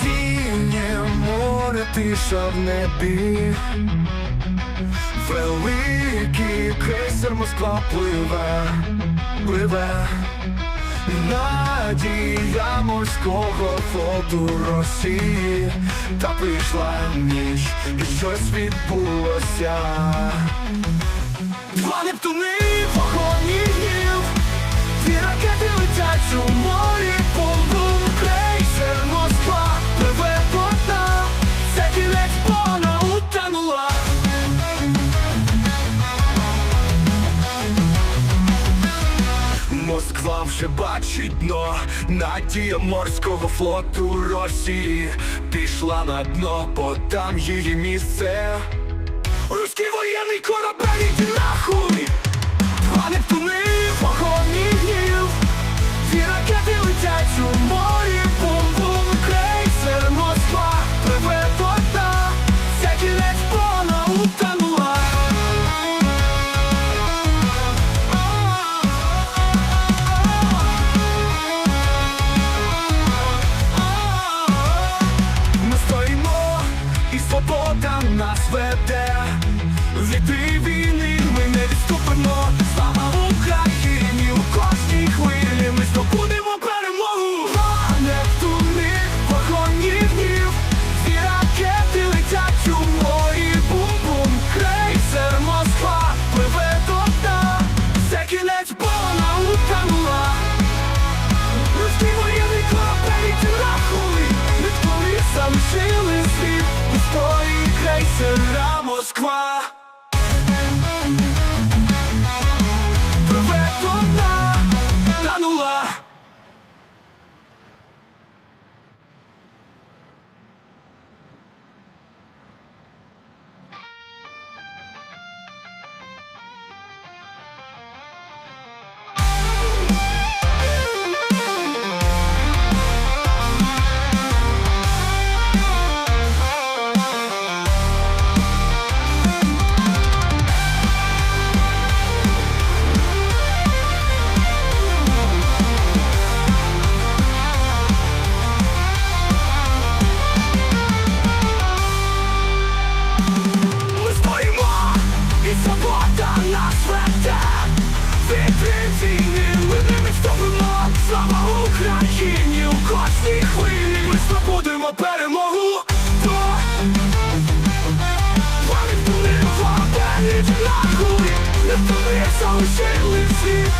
Сінє море тиша в небі, великий крейсер Москва пливе, пливе, надія морського флоту Росії, та прийшла ніч, і щось відбулося. Вже бачить дно, надія морського флоту Росії пішла на дно, бо там її місце. Руський воєнний корабель іди нахуй Два Нептуни, вогонь Від ми не відступимо. Слава Україні у кожній хвилі. Ми здобудемо перемогу. Нептуни, вогонь і гнів. Ракети летять у морі. Бум-бум, крейсер Москва пливе до дна. Це кінець, бо вона утонула. Руський воєнний іди нахуй Нептуни залишили слід у історії крейсера Москва Ми здобудемо перемогу впаде, іди нахуй. Не стоїть. залишили світ